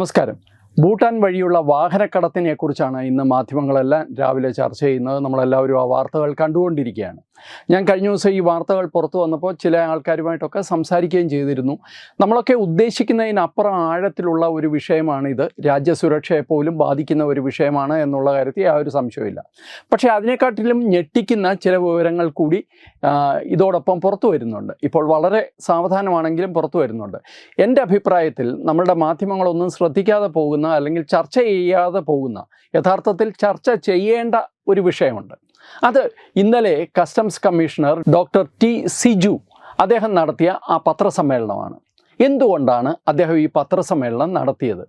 നമസ്കാരം. ഭൂട്ടാൻ വഴിയുള്ള വാഹനക്കടത്തിനെ കുറിച്ചാണ് ഇന്ന് മാധ്യമങ്ങളെല്ലാം രാവിലെ ചർച്ച ചെയ്യുന്നത്. നമ്മളെല്ലാവരും ആ വാർത്തകൾ കണ്ടുകൊണ്ടിരിക്കുകയാണ്. ഞാൻ കഴിഞ്ഞ ദിവസം ഈ വാർത്തകൾ പുറത്തു വന്നപ്പോൾ ചില ആൾക്കാരുമായിട്ടൊക്കെ സംസാരിക്കുകയും ചെയ്തിരുന്നു. നമ്മളൊക്കെ ഉദ്ദേശിക്കുന്നതിനപ്പുറം ആഴത്തിലുള്ള ഒരു വിഷയമാണിത്. രാജ്യസുരക്ഷയെ പോലും ബാധിക്കുന്ന ഒരു വിഷയമാണ് എന്നുള്ള കാര്യത്തിൽ ആ ഒരു സംശയമില്ല പക്ഷേ അതിനെക്കാട്ടിലും ഞെട്ടിക്കുന്ന ചില വിവരങ്ങൾ കൂടി ഇതോടൊപ്പം പുറത്തു വരുന്നുണ്ട്. ഇപ്പോൾ വളരെ സാവധാനമാണെങ്കിലും പുറത്തു വരുന്നുണ്ട്. എന്റെ അഭിപ്രായത്തിൽ നമ്മളുടെ മാധ്യമങ്ങളൊന്നും ശ്രദ്ധിക്കാതെ പോകുന്ന അല്ലെങ്കിൽ ചർച്ച ചെയ്യാതെ പോകുന്ന യഥാർത്ഥത്തിൽ ചർച്ച ചെയ്യേണ്ട ഒരു വിഷയമുണ്ട്. അത് ഇന്നലെ customs commissioner doctor T Siju അദ്ദേഹം നടത്തിയ ആ പത്രസമ്മേളനമാണ്. എന്തുകൊണ്ടാണ് അദ്ദേഹം ഈ പത്രസമ്മേളനം നടത്തിയത്?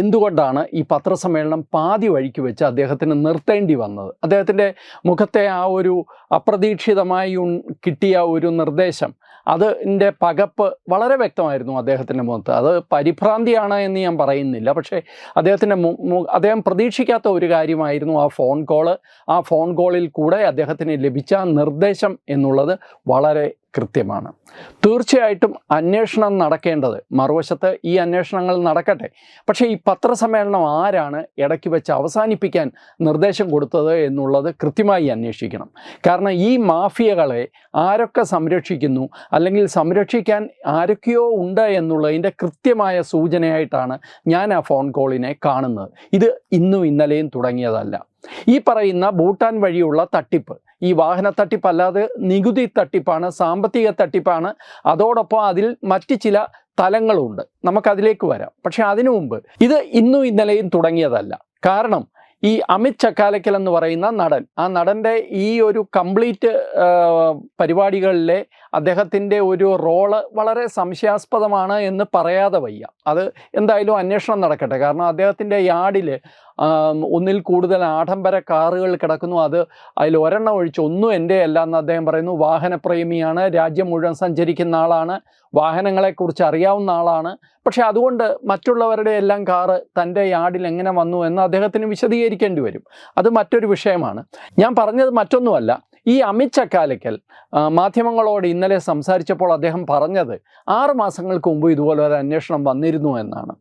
എന്തുകൊണ്ടാണ് ഈ പത്രസമ്മേളനം പാതി വഴിക്ക് വെച്ച് അദ്ദേഹത്തിന് നിർത്തേണ്ടി വന്നത്? അദ്ദേഹത്തിന്റെ മുഖത്തെ ആ ഒരു അപ്രതീക്ഷിതമായി കിട്ടിയ ഒരു നിർദ്ദേശം അതിന്റെ പകപ്പ് വളരെ വ്യക്തമായിരുന്നു അദ്ദേഹത്തിന്റെ മുഖത്ത്. അത് പരിഭ്രാന്തിയാണ് എന്ന് ഞാൻ പറയുന്നില്ല. പക്ഷേ അദ്ദേഹത്തിന്റെ അദ്ദേഹം പ്രതീക്ഷിക്കാത്ത ഒരു കാര്യമായിരുന്നു ആ ഫോൺ കോൾ. ആ ഫോൺ കോളിൽ കൂടെ അദ്ദേഹത്തിന് ലഭിച്ച നിർദ്ദേശം എന്നുള്ളത് വളരെ കൃത്യമാണ്. തീർച്ചയായിട്ടും അന്വേഷണം നടക്കേണ്ടത്. മറുവശത്ത് ഈ അന്വേഷണങ്ങൾ നടക്കട്ടെ. പക്ഷേ ഈ പത്രസമ്മേളനം ആരാണ് ഇടയ്ക്ക് വെച്ച് അവസാനിപ്പിക്കാൻ നിർദ്ദേശം കൊടുത്തത് എന്നുള്ളത് കൃത്യമായി അന്വേഷിക്കണം. കാരണം ഈ മാഫിയകളെ ആരൊക്കെ സംരക്ഷിക്കുന്നു അല്ലെങ്കിൽ സംരക്ഷിക്കാൻ ആരൊക്കെയോ ഉണ്ട് എന്നുള്ളതിന്റെ കൃത്യമായ സൂചനയായിട്ടാണ് ഞാൻ ആ ഫോൺ കോളിനെ കാണുന്നത്. ഇത് ഇന്നും ഇന്നലെയും തുടങ്ങിയതല്ല. ഈ പറയുന്ന ഭൂട്ടാൻ വഴിയുള്ള തട്ടിപ്പ് ഈ വാഹന തട്ടിപ്പ് അല്ലാതെ നികുതി തട്ടിപ്പാണ് സാമ്പത്തിക തട്ടിപ്പാണ്. അതോടൊപ്പം അതിൽ മറ്റ് ചില തലങ്ങളുണ്ട്. നമുക്കതിലേക്ക് വരാം. പക്ഷെ അതിനു മുമ്പ് ഇത് ഇന്നും ഇന്നലെയും തുടങ്ങിയതല്ല. കാരണം ഈ അമിത് ചക്കാലക്കൽ എന്ന് പറയുന്ന നടൻ ആ നടന്റെ ഈ ഒരു കംപ്ലീറ്റ് പരിപാടികളിലെ അദ്ദേഹത്തിന്റെ ഒരു റോൾ വളരെ സംശയാസ്പദമാണ് എന്ന് പറയാതെ വയ്യ. അത് എന്തായാലും അന്വേഷണം നടക്കട്ടെ. കാരണം അദ്ദേഹത്തിന്റെ യാർഡിൽ ഒന്നിൽ കൂടുതൽ ആഡംബര കാറുകൾ കിടക്കുന്നു. അത് അതിൽ ഒരെണ്ണം ഒഴിച്ച് ഒന്നും എന്റെ അല്ല എന്ന് അദ്ദേഹം പറയുന്നു. വാഹനപ്രേമിയാണ്. രാജ്യം മുഴുവൻ സഞ്ചരിക്കുന്ന ആളാണ്. വാഹനങ്ങളെക്കുറിച്ച് അറിയാവുന്ന ആളാണ്. പക്ഷേ അതുകൊണ്ട് മറ്റുള്ളവരുടെ എല്ലാം കാറ് തന്റെ യാർഡിൽ എങ്ങനെ വന്നു എന്ന് അദ്ദേഹത്തിന് വിശദീകരിക്കേണ്ടി വരും. അത് മറ്റൊരു വിഷയമാണ്. ഞാൻ പറഞ്ഞത് മറ്റൊന്നുമല്ല. ഈ അമിത് ചക്കാലയ്ക്കൽ മാധ്യമങ്ങളോട് ഇന്നലെ സംസാരിച്ചപ്പോൾ അദ്ദേഹം പറഞ്ഞത് ആറ് മാസങ്ങൾക്ക് മുമ്പ് ഇതുപോലെ ഒരു അന്വേഷണം വന്നിരുന്നു എന്നാണ്.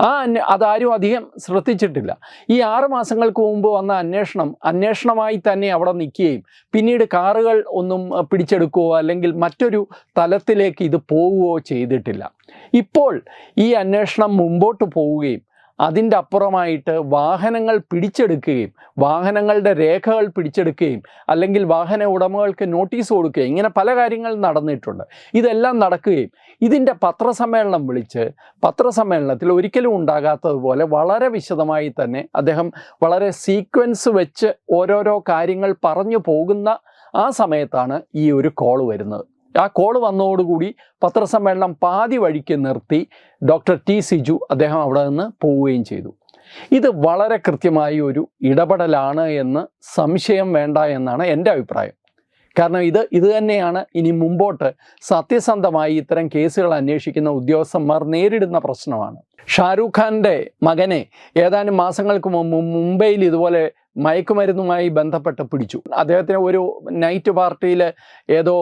ആ അന്വ അതാരും അധികം ശ്രദ്ധിച്ചിട്ടില്ല. ഈ ആറ് മാസങ്ങൾക്ക് മുമ്പ് വന്ന അന്വേഷണം അന്വേഷണമായി തന്നെ അവിടെ നിൽക്കുകയും പിന്നീട് കാറുകൾ ഒന്നും പിടിച്ചെടുക്കുകയോ അല്ലെങ്കിൽ മറ്റൊരു തലത്തിലേക്ക് ഇത് പോവുകയോ ചെയ്തിട്ടില്ല. ഇപ്പോൾ ഈ അന്വേഷണം മുമ്പോട്ട് പോവുകയും അതിന്റെ അപ്പുറമായിട്ട് വാഹനങ്ങൾ പിടിച്ചെടുക്കുകയും വാഹനങ്ങളുടെ രേഖകൾ പിടിച്ചെടുക്കുകയും അല്ലെങ്കിൽ വാഹന ഉടമകൾക്ക് നോട്ടീസ് കൊടുക്കുകയും ഇങ്ങനെ പല കാര്യങ്ങൾ നടന്നിട്ടുണ്ട്. ഇതെല്ലാം നടക്കുകയും ഇതിന്റെ പത്രസമ്മേളനം വിളിച്ച് പത്രസമ്മേളനത്തിൽ ഒരിക്കലും ഉണ്ടാകാത്തതുപോലെ വളരെ വിശദമായി തന്നെ അദ്ദേഹം വളരെ സീക്വൻസ് വെച്ച് ഓരോരോ കാര്യങ്ങൾ പറഞ്ഞു പോകുന്ന ആ സമയത്താണ് ഈ ഒരു കോൾ വരുന്നത്. ആ കോൾ വന്നതോടുകൂടി പത്രസമ്മേളനം പാതി വഴിക്ക് നിർത്തി ഡോക്ടർ ടി സിജു അദ്ദേഹം അവിടെ നിന്ന് പോവുകയും ചെയ്തു. ഇത് വളരെ കൃത്യമായി ഒരു ഇടപെടലാണ് എന്ന് സംശയം വേണ്ട എന്നാണ് എന്റെ അഭിപ്രായം. കാരണം ഇത് ഇത് തന്നെയാണ് ഇനി മുമ്പോട്ട് സത്യസന്ധമായി ഇത്തരം കേസുകൾ അന്വേഷിക്കുന്ന ഉദ്യോഗസ്ഥന്മാർ നേരിടുന്ന പ്രശ്നമാണ്. ഷാരൂഖ് ഖാന്റെ മകനെ ഏതാനും മാസങ്ങൾക്ക് മുമ്പ് മുംബൈയിൽ ഇതുപോലെ മയക്കുമരുന്നുമായി ബന്ധപ്പെട്ട് പിടിച്ചു. അദ്ദേഹത്തിന് ഒരു നൈറ്റ് പാർട്ടിയിൽ ഏതോ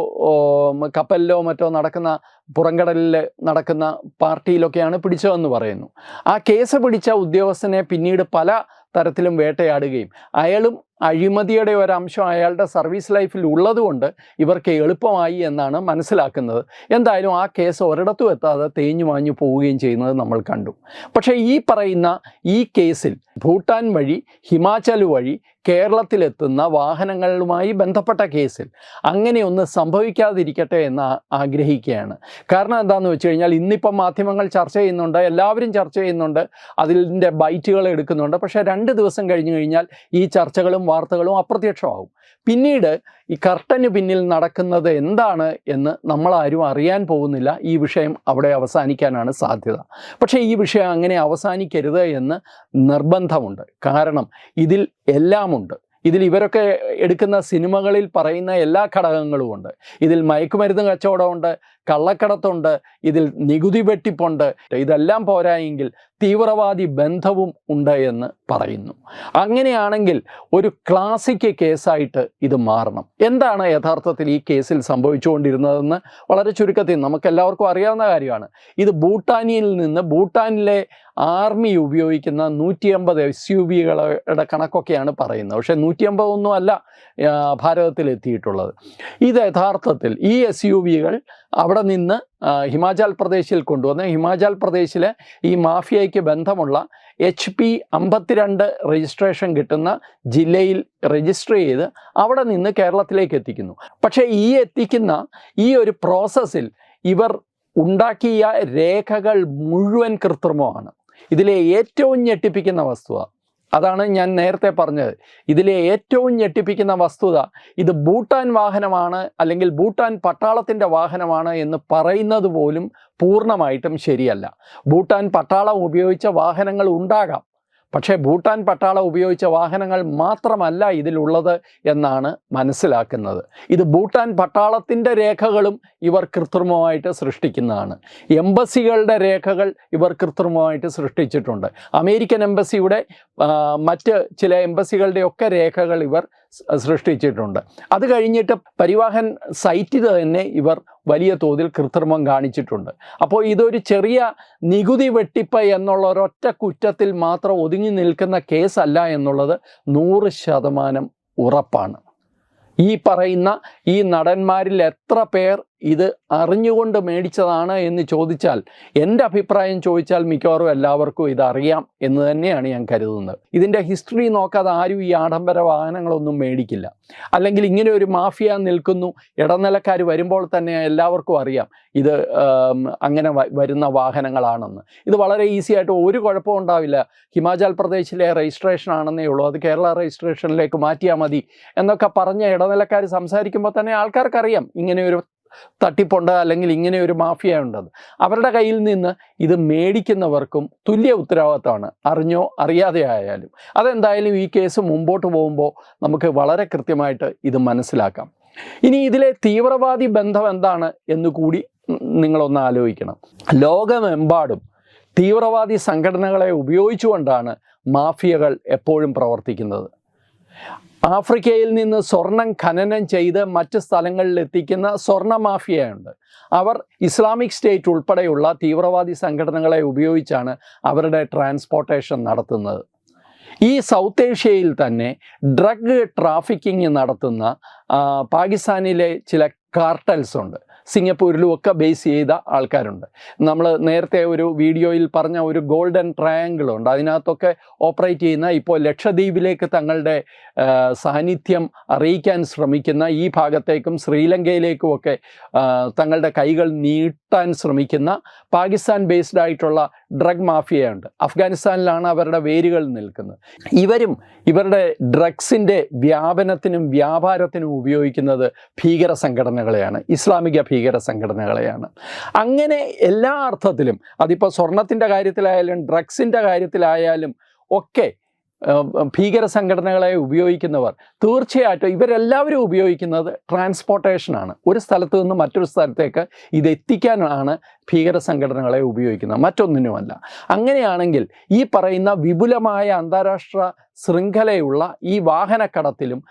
കപ്പലിലോ മറ്റോ നടക്കുന്ന പുറംകടലിൽ നടക്കുന്ന പാർട്ടിയിലൊക്കെയാണ് പിടിച്ചതെന്ന് പറയുന്നു. ആ കേസ് പിടിച്ച ഉദ്യോഗസ്ഥനെ പിന്നീട് പല തരത്തിലും വേട്ടയാടുകയും അയാളും അഴിമതിയുടെ ഒരംശം അയാളുടെ സർവീസ് ലൈഫിൽ ഉള്ളതുകൊണ്ട് ഇവർക്ക് എളുപ്പമായി എന്നാണ് മനസ്സിലാക്കുന്നത്. എന്തായാലും ആ കേസ് ഒരിടത്തും എത്താതെ തേഞ്ഞു മാഞ്ഞു പോവുകയും ചെയ്യുന്നത് നമ്മൾ കണ്ടു. പക്ഷേ ഈ പറയുന്ന ഈ കേസിൽ ഭൂട്ടാൻ വഴി ഹിമാചൽ വഴി കേരളത്തിലെത്തുന്ന വാഹനങ്ങളുമായി ബന്ധപ്പെട്ട കേസിൽ അങ്ങനെയൊന്ന് സംഭവിക്കാതിരിക്കട്ടെ എന്ന് ആഗ്രഹിക്കുകയാണ്. കാരണം എന്താണെന്ന് വെച്ച് കഴിഞ്ഞാൽ ഇന്നിപ്പം മാധ്യമങ്ങൾ ചർച്ച ചെയ്യുന്നുണ്ട് എല്ലാവരും ചർച്ച ചെയ്യുന്നുണ്ട് അതിന്റെ ബൈറ്റുകൾ എടുക്കുന്നുണ്ട്. പക്ഷേ രണ്ട് ദിവസം കഴിഞ്ഞു കഴിഞ്ഞാൽ ഈ ചർച്ചകളും വാർത്തകളും അപ്രത്യക്ഷമാകും. പിന്നീട് ഈ കർട്ടന് പിന്നിൽ നടക്കുന്നത് എന്താണ് എന്ന് നമ്മളാരും അറിയാൻ പോകുന്നില്ല. ഈ വിഷയം അവിടെ അവസാനിക്കാനാണ് സാധ്യത. പക്ഷേ ഈ വിഷയം അങ്ങനെ അവസാനിക്കരുത് എന്ന് നിർബന്ധമുണ്ട്. കാരണം ഇതിൽ എല്ലാമുണ്ട് ഇതിൽ ഇവരൊക്കെ എടുക്കുന്ന സിനിമകളിൽ പറയുന്ന എല്ലാ ഘടകങ്ങളുമുണ്ട്. ഇതിൽ മയക്കുമരുന്ന് കച്ചവടമുണ്ട് കള്ളക്കടത്തുണ്ട് ഇതിൽ നികുതി വെട്ടിപ്പുണ്ട്. ഇതെല്ലാം പോരായെങ്കിൽ തീവ്രവാദി ബന്ധവും ഉണ്ട് എന്ന് പറയുന്നു. അങ്ങനെയാണെങ്കിൽ ഒരു ക്ലാസിക് കേസായിട്ട് ഇത് മാറണം. എന്താണ് യഥാർത്ഥത്തിൽ ഈ കേസിൽ സംഭവിച്ചുകൊണ്ടിരുന്നതെന്ന് വളരെ ചുരുക്കത്തിൽ നമുക്ക് എല്ലാവർക്കും അറിയാവുന്ന കാര്യമാണ്. ഇത് ഭൂട്ടാനിൽ നിന്ന് ഭൂട്ടാനിലെ ആർമി ഉപയോഗിക്കുന്ന നൂറ്റി അമ്പത് എസ് യു വികളുടെ കണക്കൊക്കെയാണ് പറയുന്നത്. പക്ഷേ നൂറ്റി അമ്പതൊന്നും അല്ല ഭാരതത്തിൽ എത്തിയിട്ടുള്ളത്. ഇത് യഥാർത്ഥത്തിൽ ഈ എസ് യു വികൾ അവിടെ നിന്ന് ഹിമാചൽ പ്രദേശിൽ കൊണ്ടുവന്ന് ഹിമാചൽ പ്രദേശിലെ ഈ മാഫിയയ്ക്ക് ബന്ധമുള്ള എച്ച് പി അമ്പത്തിരണ്ട് രജിസ്ട്രേഷൻ കിട്ടുന്ന ജില്ലയിൽ രജിസ്റ്റർ ചെയ്ത് അവിടെ നിന്ന് കേരളത്തിലേക്ക് എത്തിക്കുന്നു. പക്ഷേ ഈ എത്തിക്കുന്ന ഈ ഒരു പ്രോസസ്സിൽ ഇവർ ഉണ്ടാക്കിയ രേഖകൾ മുഴുവൻ കൃത്രിമമാണ്. ഇതിലെ ഏറ്റവും ഞെട്ടിപ്പിക്കുന്ന വസ്തുത അതാണ് ഞാൻ നേരത്തെ പറഞ്ഞത്. ഇതിലെ ഏറ്റവും ഞെട്ടിപ്പിക്കുന്ന വസ്തുത ഇത് ഭൂട്ടാൻ വാഹനമാണ് അല്ലെങ്കിൽ ഭൂട്ടാൻ പട്ടാളത്തിന്റെ വാഹനമാണ് എന്ന് പറയുന്നത് പോലും പൂർണമായിട്ടും ശരിയല്ല. ഭൂട്ടാൻ പട്ടാളം ഉപയോഗിച്ച വാഹനങ്ങൾ ഉണ്ടാകാം. പക്ഷേ ഭൂട്ടാൻ പട്ടാളം ഉപയോഗിച്ച വാഹനങ്ങൾ മാത്രമല്ല ഇതിലുള്ളത് എന്നാണ് മനസ്സിലാക്കുന്നത്. ഇത് ഭൂട്ടാൻ പട്ടാളത്തിന്റെ രേഖകളും ഇവർ കൃത്രിമമായിട്ട് സൃഷ്ടിക്കുന്നതാണ്. എംബസികളുടെ രേഖകൾ ഇവർ കൃത്രിമമായിട്ട് സൃഷ്ടിച്ചിട്ടുണ്ട്. അമേരിക്കൻ എംബസിയുടെ മറ്റ് ചില എംബസികളുടെയൊക്കെ രേഖകൾ ഇവർ സൃഷ്ടിച്ചിട്ടുണ്ട്. അത് കഴിഞ്ഞിട്ട് പരിവാഹൻ സൈറ്റിൽ തന്നെ ഇവർ വലിയ തോതിൽ കൃത്രിമം കാണിച്ചിട്ടുണ്ട്. അപ്പോൾ ഇതൊരു ചെറിയ നികുതി വെട്ടിപ്പ് എന്നുള്ള ഒരൊറ്റ കുറ്റത്തിൽ മാത്രം ഒതുങ്ങി നിൽക്കുന്ന കേസല്ല എന്നുള്ളത് നൂറ് ശതമാനം ഉറപ്പാണ്. ഈ പറയുന്ന ഈ നടന്മാരിൽ എത്ര പേർ ഇത് അറിഞ്ഞുകൊണ്ട് മേടിച്ചതാണ് എന്ന് ചോദിച്ചാൽ എന്റെ അഭിപ്രായം ചോദിച്ചാൽ മിക്കവാറും എല്ലാവർക്കും ഇതറിയാം എന്ന് തന്നെയാണ് ഞാൻ കരുതുന്നത്. ഇതിന്റെ ഹിസ്റ്ററി നോക്കാതെ ആരും ഈ ആഡംബര വാഹനങ്ങളൊന്നും മേടിക്കില്ല. അല്ലെങ്കിൽ ഇങ്ങനെ ഒരു മാഫിയ നിൽക്കുന്നു ഇടനിലക്കാർ വരുമ്പോൾ തന്നെ എല്ലാവർക്കും അറിയാം ഇത് അങ്ങനെ വരുന്ന വാഹനങ്ങളാണെന്ന്. ഇത് വളരെ ഈസി ആയിട്ട് ഒരു കുഴപ്പവും ഉണ്ടാവില്ല. ഹിമാചൽ പ്രദേശിലെ രജിസ്ട്രേഷൻ ആണെന്നേ ഉള്ളൂ. അത് കേരള രജിസ്ട്രേഷനിലേക്ക് മാറ്റിയാൽ മതി എന്നൊക്കെ പറഞ്ഞ ഇടനിലക്കാർ സംസാരിക്കുമ്പോൾ തന്നെ ആൾക്കാർക്കറിയാം ഇങ്ങനെ ഒരു തട്ടിപ്പുണ്ട് അല്ലെങ്കിൽ ഇങ്ങനെ ഒരു മാഫിയ ഉണ്ടെന്ന് അവരുടെ കയ്യിൽ നിന്ന് ഇത് മേടിക്കുന്നവർക്കും തുല്യ ഉത്തരവാദിത്തമാണ്. അറിഞ്ഞോ അറിയാതെ ആയാലും. അതെന്തായാലും ഈ കേസ് മുമ്പോട്ട് പോകുമ്പോൾ നമുക്ക് വളരെ കൃത്യമായിട്ട് ഇത് മനസ്സിലാക്കാം. ഇനി ഇതിലെ തീവ്രവാദി ബന്ധം എന്താണ് എന്ന് കൂടി നിങ്ങളൊന്ന് ആലോചിക്കണം. ലോകമെമ്പാടും തീവ്രവാദി സംഘടനകളെ ഉപയോഗിച്ചുകൊണ്ടാണ് മാഫിയകൾ എപ്പോഴും പ്രവർത്തിക്കുന്നത്. ആഫ്രിക്കയിൽ നിന്ന് സ്വർണം ഖനനം ചെയ്ത് മറ്റ് സ്ഥലങ്ങളിൽ എത്തിക്കുന്ന സ്വർണ മാഫിയയുണ്ട്. അവർ ഇസ്ലാമിക് സ്റ്റേറ്റ് ഉൾപ്പെടെയുള്ള തീവ്രവാദി സംഘടനകളെ ഉപയോഗിച്ചാണ് അവരുടെ ട്രാൻസ്പോർട്ടേഷൻ നടത്തുന്നത്. ഈ സൗത്ത് ഏഷ്യയിൽ തന്നെ ഡ്രഗ് ട്രാഫിക്കിംഗ് നടത്തുന്ന പാകിസ്ഥാനിലെ ചില കാർട്ടൽസ് ഉണ്ട്. സിംഗപ്പൂരിലും ഒക്കെ ബേസ് ചെയ്ത ആൾക്കാരുണ്ട്. നമ്മൾ നേരത്തെ ഒരു വീഡിയോയിൽ പറഞ്ഞ ഒരു ഗോൾഡൻ ട്രയാങ്കിൾ ഉണ്ട്. അതിനകത്തൊക്കെ ഓപ്പറേറ്റ് ചെയ്യുന്ന ഇപ്പോൾ ലക്ഷദ്വീപിലേക്ക് തങ്ങളുടെ സാന്നിധ്യം അറിയിക്കാൻ ശ്രമിക്കുന്ന ഈ ഭാഗത്തേക്കും ശ്രീലങ്കയിലേക്കും ഒക്കെ തങ്ങളുടെ കൈകൾ നീട്ടാൻ ശ്രമിക്കുന്ന പാകിസ്ഥാൻ ബേസ്ഡ് ആയിട്ടുള്ള ഡ്രഗ് മാഫിയയുണ്ട്. അഫ്ഗാനിസ്ഥാനിലാണ് അവരുടെ വേരുകൾ നിൽക്കുന്നത്. ഇവരും ഇവരുടെ ഡ്രഗ്സിന്റെ വ്യാപനത്തിനും വ്യാപാരത്തിനും ഉപയോഗിക്കുന്നത് ഭീകര സംഘടനകളെയാണ്. ഇസ്ലാമിക ഭീകര സംഘടനകളെയാണ്. അങ്ങനെ എല്ലാ അർത്ഥത്തിലും അതിപ്പോൾ സ്വർണത്തിന്റെ കാര്യത്തിലായാലും ഡ്രഗ്സിന്റെ കാര്യത്തിലായാലും ഒക്കെ ഭീകര സംഘടനകളെ ഉപയോഗിക്കുന്നവർ. തീർച്ചയായിട്ടും ഇവരെല്ലാവരും ഉപയോഗിക്കുന്നത് ട്രാൻസ്പോർട്ടേഷനാണ് ഒരു സ്ഥലത്ത് നിന്ന് മറ്റൊരു സ്ഥലത്തേക്ക് ഇത് എത്തിക്കാനാണ് ഭീകര സംഘടനകളെ ഉപയോഗിക്കുന്നത്. മറ്റൊന്നിനുമല്ല. അങ്ങനെയാണെങ്കിൽ ഈ പറയുന്ന വിപുലമായ അന്താരാഷ്ട്ര ശൃംഖലയുള്ള ഈ വാഹനക്കടത്തിലും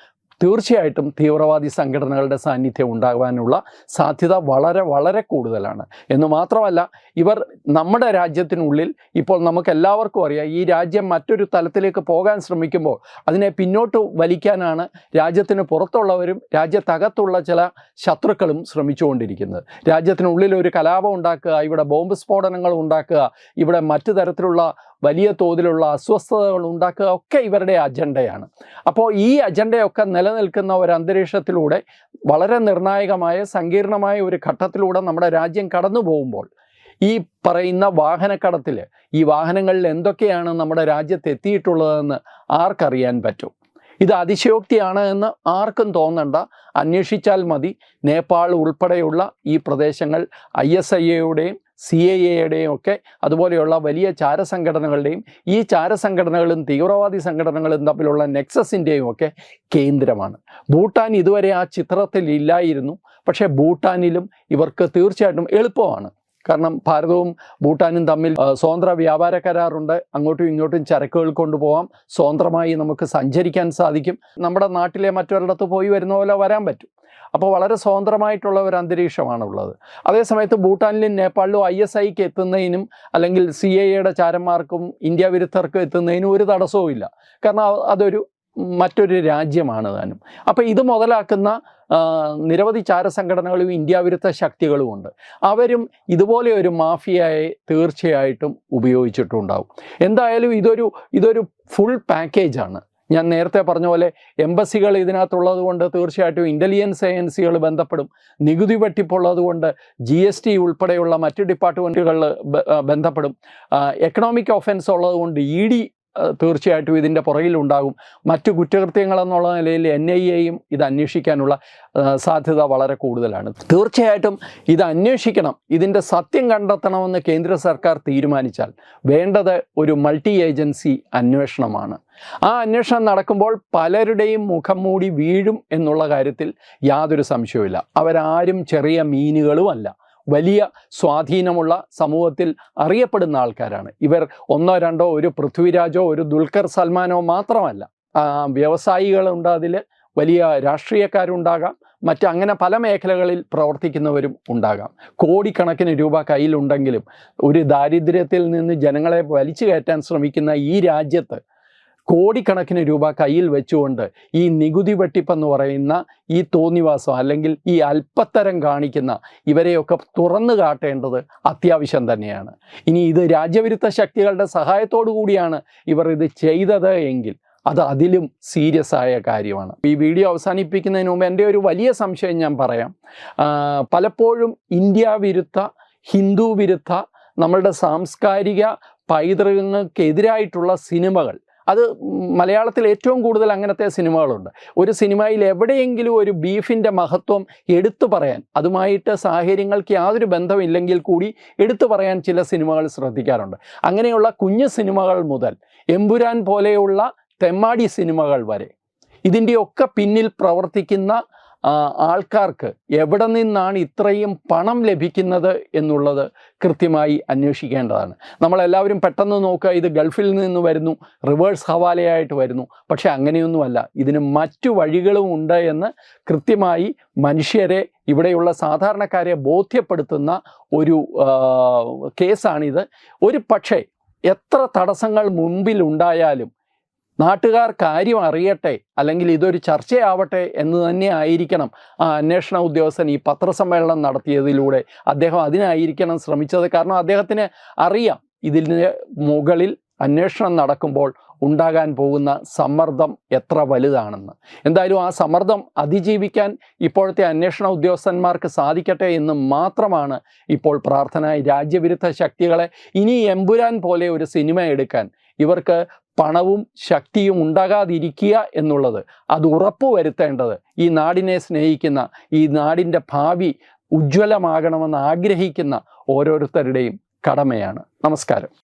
തീർച്ചയായിട്ടും തീവ്രവാദി സംഘടനകളുടെ സാന്നിധ്യം ഉണ്ടാകാനുള്ള സാധ്യത വളരെ വളരെ കൂടുതലാണ്. എന്ന് മാത്രമല്ല ഇവർ നമ്മുടെ രാജ്യത്തിനുള്ളിൽ ഇപ്പോൾ നമുക്ക് എല്ലാവർക്കും അറിയാം ഈ രാജ്യം മറ്റൊരു തലത്തിലേക്ക് പോകാൻ ശ്രമിക്കുമ്പോൾ അതിനെ പിന്നോട്ട് വലിക്കാനാണ് രാജ്യത്തിന് പുറത്തുള്ളവരും രാജ്യത്തകത്തുള്ള ചില ശത്രുക്കളും ശ്രമിച്ചുകൊണ്ടിരിക്കുന്നത്. രാജ്യത്തിനുള്ളിൽ ഒരു കലാപം ഉണ്ടാക്കുക ഇവിടെ ബോംബ് സ്ഫോടനങ്ങൾ ഉണ്ടാക്കുക ഇവിടെ മറ്റു തരത്തിലുള്ള വലിയ തോതിലുള്ള അസ്വസ്ഥതകൾ ഉണ്ടാക്കുക ഒക്കെ ഇവരുടെ അജണ്ടയാണ്. അപ്പോൾ ഈ അജണ്ടയൊക്കെ നിലനിൽക്കുന്ന ഒരു അന്തരീക്ഷത്തിലൂടെ വളരെ നിർണായകമായ സങ്കീർണമായ ഒരു ഘട്ടത്തിലൂടെ നമ്മുടെ രാജ്യം കടന്നു പോകുമ്പോൾ ഈ പറയുന്ന വാഹനക്കടത്തിൽ ഈ വാഹനങ്ങളിൽ എന്തൊക്കെയാണ് നമ്മുടെ രാജ്യത്ത് എത്തിയിട്ടുള്ളതെന്ന് ആർക്കറിയാൻ പറ്റും? ഇത് അതിശയോക്തിയാണ് എന്ന് ആർക്കും തോന്നണ്ട. അന്വേഷിച്ചാൽ മതി. നേപ്പാൾ ഉൾപ്പെടെയുള്ള ഈ പ്രദേശങ്ങൾ ഐ എസ് ഐ എയുടെയും സി ഐ എയുടെയും ഒക്കെ അതുപോലെയുള്ള വലിയ ചാരസംഘടനകളുടെയും ഈ ചാരസംഘടനകളും തീവ്രവാദി സംഘടനകളും തമ്മിലുള്ള നെക്സസിന്റെയും ഒക്കെ കേന്ദ്രമാണ്. ഭൂട്ടാൻ ഇതുവരെ ആ ചിത്രത്തിൽ ഇല്ലായിരുന്നു. പക്ഷേ ഭൂട്ടാനിലും ഇവർക്ക് തീർച്ചയായിട്ടും എളുപ്പമാണ്. കാരണം ഭാരതവും ഭൂട്ടാനും തമ്മിൽ സ്വതന്ത്ര വ്യാപാര കരാറുണ്ട്. അങ്ങോട്ടും ഇങ്ങോട്ടും ചരക്കുകൾ കൊണ്ടുപോകാം സ്വതന്ത്രമായി നമുക്ക് സഞ്ചരിക്കാൻ സാധിക്കും. നമ്മുടെ നാട്ടിലെ മറ്റൊരിടത്ത് പോയി വരുന്ന പോലെ വരാൻ പറ്റും. അപ്പോൾ വളരെ സ്വതന്ത്രമായിട്ടുള്ള ഒരു അന്തരീക്ഷമാണ് ഉള്ളത് അതേസമയത്ത് ഭൂട്ടാനിലും നേപ്പാളിലും ഐ എസ് ഐക്ക് എത്തുന്നതിനും അല്ലെങ്കിൽ സി എയുടെ ചാരന്മാർക്കും ഇന്ത്യ വിരുദ്ധർക്കും എത്തുന്നതിനും ഒരു തടസ്സവും ഇല്ല കാരണം അതൊരു മറ്റൊരു രാജ്യമാണ് താനും. അപ്പോൾ ഇത് മുതലാക്കുന്ന നിരവധി ചാരസംഘടനകളും ഇന്ത്യ വിരുദ്ധ ശക്തികളുമുണ്ട്. അവരും ഇതുപോലെ ഒരു മാഫിയയെ തീർച്ചയായിട്ടും ഉപയോഗിച്ചിട്ടുണ്ടാവും. എന്തായാലും ഇതൊരു ഇതൊരു ഫുൾ പാക്കേജാണ് ഞാൻ നേരത്തെ പറഞ്ഞ പോലെ എംബസികൾ ഇതിനകത്തുള്ളത് കൊണ്ട് തീർച്ചയായിട്ടും ഇന്റലിജൻസ് ഏജൻസികൾ ബന്ധപ്പെടും. നികുതി വെട്ടിപ്പുള്ളത് കൊണ്ട് ജി എസ് ടി ഉൾപ്പെടെയുള്ള മറ്റ് ഡിപ്പാർട്ട്മെന്റുകളിൽ ബന്ധപ്പെടും. എക്കണോമിക് ഒഫൻസ് ഉള്ളത് കൊണ്ട് ഇ ഡി തീർച്ചയായിട്ടും ഇതിന്റെ പുറകിലുണ്ടാകും. മറ്റു കുറ്റകൃത്യങ്ങളെന്നുള്ള നിലയിൽ എൻ ഐ എയും ഇത് അന്വേഷിക്കാനുള്ള സാധ്യത വളരെ കൂടുതലാണ്. തീർച്ചയായിട്ടും ഇത് അന്വേഷിക്കണം. ഇതിന്റെ സത്യം കണ്ടെത്തണമെന്ന് കേന്ദ്ര സർക്കാർ തീരുമാനിച്ചാൽ വേണ്ടത് ഒരു മൾട്ടി ഏജൻസി അന്വേഷണമാണ്. ആ അന്വേഷണം നടക്കുമ്പോൾ പലരുടെയും മുഖം മൂടി വീഴും എന്നുള്ള കാര്യത്തിൽ യാതൊരു സംശയവുമില്ല. അവരാരും ചെറിയ മീനുകളുമല്ല. വലിയ സ്വാധീനമുള്ള സമൂഹത്തിൽ അറിയപ്പെടുന്ന ആൾക്കാരാണ്. ഇവർ ഒന്നോ രണ്ടോ ഒരു പൃഥ്വിരാജോ ഒരു ദുൽഖർ സൽമാനോ മാത്രമല്ല. വ്യവസായികളുണ്ട് അതിൽ വലിയ രാഷ്ട്രീയക്കാരുണ്ടാകാം. മറ്റ് അങ്ങനെ പല മേഖലകളിൽ പ്രവർത്തിക്കുന്നവരും ഉണ്ടാകാം. കോടിക്കണക്കിന് രൂപ കയ്യിലുണ്ടെങ്കിലും ഒരു ദാരിദ്ര്യത്തിൽ നിന്ന് ജനങ്ങളെ വലിച്ചു കയറ്റാൻ ശ്രമിക്കുന്ന ഈ രാജ്യത്ത് കോടിക്കണക്കിന് രൂപ കയ്യിൽ വെച്ചുകൊണ്ട് ഈ നികുതി വെട്ടിപ്പെന്ന് പറയുന്ന ഈ തോന്നിവാസം അല്ലെങ്കിൽ ഈ അല്പത്തരം കാണിക്കുന്ന ഇവരെയൊക്കെ തുറന്നു കാട്ടേണ്ടത് അത്യാവശ്യം തന്നെയാണ്. ഇനി ഇത് രാജ്യവിരുദ്ധ ശക്തികളുടെ സഹായത്തോടു കൂടിയാണ് ഇവർ ഇത് ചെയ്തത് എങ്കിൽ അത് അതിലും സീരിയസ് ആയ കാര്യമാണ്. ഈ വീഡിയോ അവസാനിപ്പിക്കുന്നതിന് മുമ്പ് എന്റെ ഒരു വലിയ സംശയം ഞാൻ പറയാം. പലപ്പോഴും ഇന്ത്യ വിരുദ്ധ ഹിന്ദു വിരുദ്ധ നമ്മളുടെ സാംസ്കാരിക പൈതൃകങ്ങൾക്കെതിരായിട്ടുള്ള സിനിമകൾ അത് മലയാളത്തിൽ ഏറ്റവും കൂടുതൽ അങ്ങനത്തെ സിനിമകളുണ്ട്. ഒരു സിനിമയിൽ എവിടെയെങ്കിലും ഒരു ബീഫിന്റെ മഹത്വം എടുത്തു പറയാൻ അതുമായിട്ട് സാഹചര്യങ്ങൾക്ക് യാതൊരു ബന്ധമില്ലെങ്കിൽ കൂടി എടുത്തു പറയാൻ ചില സിനിമകൾ ശ്രദ്ധിക്കാറുണ്ട്. അങ്ങനെയുള്ള കുഞ്ഞു സിനിമകൾ മുതൽ എമ്പുരാൻ പോലെയുള്ള തെമ്മാടി സിനിമകൾ വരെ ഇതിന്റെയൊക്കെ പിന്നിൽ പ്രവർത്തിക്കുന്ന ആൾക്കാർക്ക് എവിടെ നിന്നാണ് ഇത്രയും പണം ലഭിക്കുന്നത് എന്നുള്ളത് കൃത്യമായി അന്വേഷിക്കേണ്ടതാണ്. നമ്മളെല്ലാവരും പെട്ടെന്ന് നോക്കുക ഇത് ഗൾഫിൽ നിന്ന് വരുന്നു റിവേഴ്സ് ഹവാലയായിട്ട് വരുന്നു. പക്ഷേ അങ്ങനെയൊന്നുമല്ല. ഇതിന് മറ്റു വഴികളും ഉണ്ട് എന്ന് കൃത്യമായി മനുഷ്യരെ ഇവിടെയുള്ള സാധാരണക്കാരെ ബോധ്യപ്പെടുത്തുന്ന ഒരു കേസാണിത്. ഒരു പക്ഷേ എത്ര തടസ്സങ്ങൾ മുമ്പിലുണ്ടായാലും നാട്ടുകാർ കാര്യം അറിയട്ടെ അല്ലെങ്കിൽ ഇതൊരു ചർച്ചയാവട്ടെ എന്ന് തന്നെ ആയിരിക്കണം. ആ അന്വേഷണ ഉദ്യോഗസ്ഥൻ ഈ പത്രസമ്മേളനം നടത്തിയതിലൂടെ അദ്ദേഹം അതിനായിരിക്കണം ശ്രമിച്ചത്. കാരണം അദ്ദേഹത്തിന് അറിയാം ഇതിന് മുകളിൽ അന്വേഷണം നടക്കുമ്പോൾ ഉണ്ടാകാൻ പോകുന്ന സമ്മർദ്ദം എത്ര വലുതാണെന്ന്. എന്തായാലും ആ സമ്മർദ്ദം അതിജീവിക്കാൻ ഇപ്പോഴത്തെ അന്വേഷണ ഉദ്യോഗസ്ഥന്മാർക്ക് സാധിക്കട്ടെ എന്ന് മാത്രമാണ് ഇപ്പോൾ പ്രാർത്ഥന. രാജ്യവിരുദ്ധ ശക്തികളെ ഇനി എമ്പുരാൻ പോലെ ഒരു സിനിമ എടുക്കാൻ ഇവർക്ക് പണവും ശക്തിയും ഉണ്ടാകാതിരിക്കുക എന്നുള്ളത്. അത് ഉറപ്പുവരുത്തേണ്ടത് ഈ നാടിനെ സ്നേഹിക്കുന്ന ഈ നാടിന്റെ ഭാവി ഉജ്ജ്വലമാകണമെന്ന് ആഗ്രഹിക്കുന്ന ഓരോരുത്തരുടെയും കടമയാണ്. നമസ്കാരം.